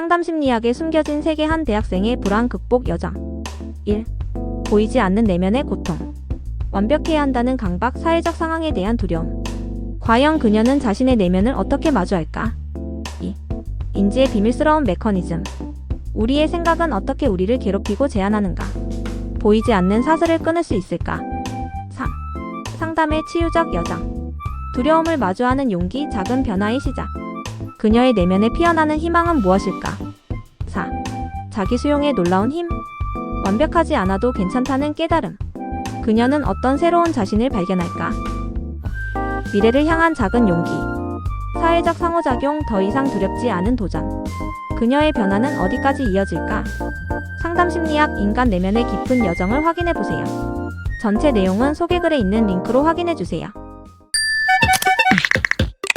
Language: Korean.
상담 심리학에 숨겨진 세계 한 대학생의 불안 극복 여정. 1. 보이지 않는 내면의 고통. 완벽해야 한다는 강박, 사회적 상황에 대한 두려움. 과연 그녀는 자신의 내면을 어떻게 마주할까? 2. 인지의 비밀스러운 메커니즘. 우리의 생각은 어떻게 우리를 괴롭히고 제한하는가? 보이지 않는 사슬을 끊을 수 있을까? 3. 상담의 치유적 여정. 두려움을 마주하는 용기, 작은 변화의 시작. 그녀의 내면에 피어나는 희망은 무엇일까? 4. 자기 수용의 놀라운 힘. 완벽하지 않아도 괜찮다는 깨달음. 그녀는 어떤 새로운 자신을 발견할까? 미래를 향한 작은 용기. 사회적 상호작용 더 이상 두렵지 않은 도전. 그녀의 변화는 어디까지 이어질까? 상담 심리학 인간 내면의 깊은 여정을 확인해 보세요. 전체 내용은 소개글에 있는 링크로 확인해 주세요.